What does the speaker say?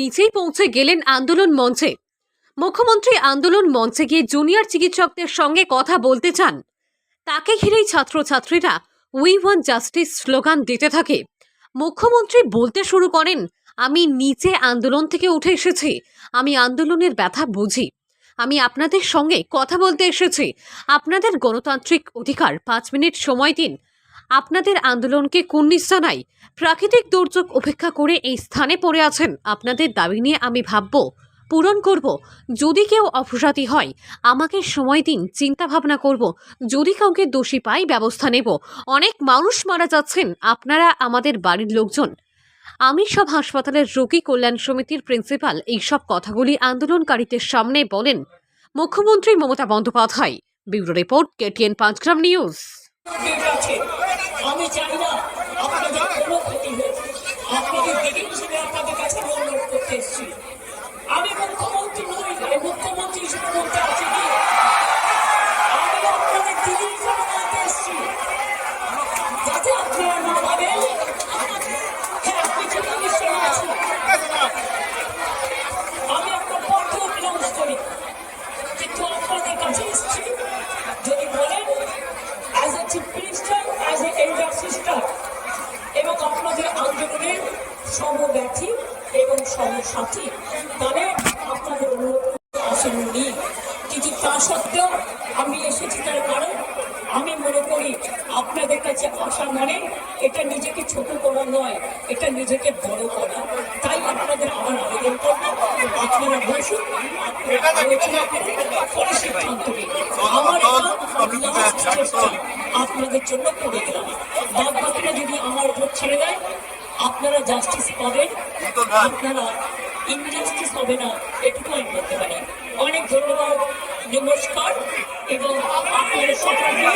নিজেই পৌঁছে গেলেন আন্দোলন মঞ্চে। মুখ্যমন্ত্রী আন্দোলন মঞ্চে গিয়ে জুনিয়র চিকিৎসকদের সঙ্গে কথা বলতে চান। তাকে ঘিরেই ছাত্রছাত্রীরা উই ওয়ান জাস্টিস স্লোগান দিতে থাকে। মুখ্যমন্ত্রী বলতে শুরু করেন, আমি নিচে আন্দোলন থেকে উঠে এসেছি। আমি আন্দোলনের ব্যথা বুঝি। আমি আপনাদের সঙ্গে কথা বলতে এসেছি। আপনাদের গণতান্ত্রিক অধিকার, পাঁচ মিনিট সময় দিন। আপনাদের আন্দোলনকে কুর্নিশ জানাই প্রাকৃতিক দুর্যোগ উপেক্ষা করে এই স্থানে পড়ে আছেন। আপনাদের দাবি নিয়ে আমি ভাবব, পূরণ করব। যদি কেউ অপরাধী হয়, আমাকে সময় দিন, চিন্তা ভাবনা করব। যদি কাউকে দোষী পাই, ব্যবস্থা নেব। অনেক মানুষ মারা যাচ্ছেন, আপনারা আমাদের বাড়ির লোকজন। আমি সব হাসপাতালের রোগী কল্যাণ সমিতির প্রিন্সিপাল এইসব কথাগুলি আন্দোলনকারীদের সামনে বলেন। মুখ্যমন্ত্রী Mamata Bandyopadhyay, bureau report KTN Panchgram news. আমি চাই না আপনাদের সমব্যথী এবং সমসাথী। তাহলে আপনাদের অনুরোধ আসেননি কিন্তু তা সত্ত্বেও আমি এসেছি তার কারণ আমি মনে করি আপনাদের কাছে আসা মানে এটা নিজেকে ছোট করা নয় এটা নিজেকে বড় করা। তাই আপনাদের আমার আবেদন করব। আপনারা বসুন পরে সিদ্ধান্ত আমার আপনাদের জন্য করে গেলাম বাদ বাকিটা যদি আমার উপর ছেড়ে দেয় আপনারা জাস্টিস পাবেন আপনারা ইনজাস্টিস হবে না এটুকু আমি বলতে পারি। অনেক ধন্যবাদ নমস্কার এবং আপনারা সকলকে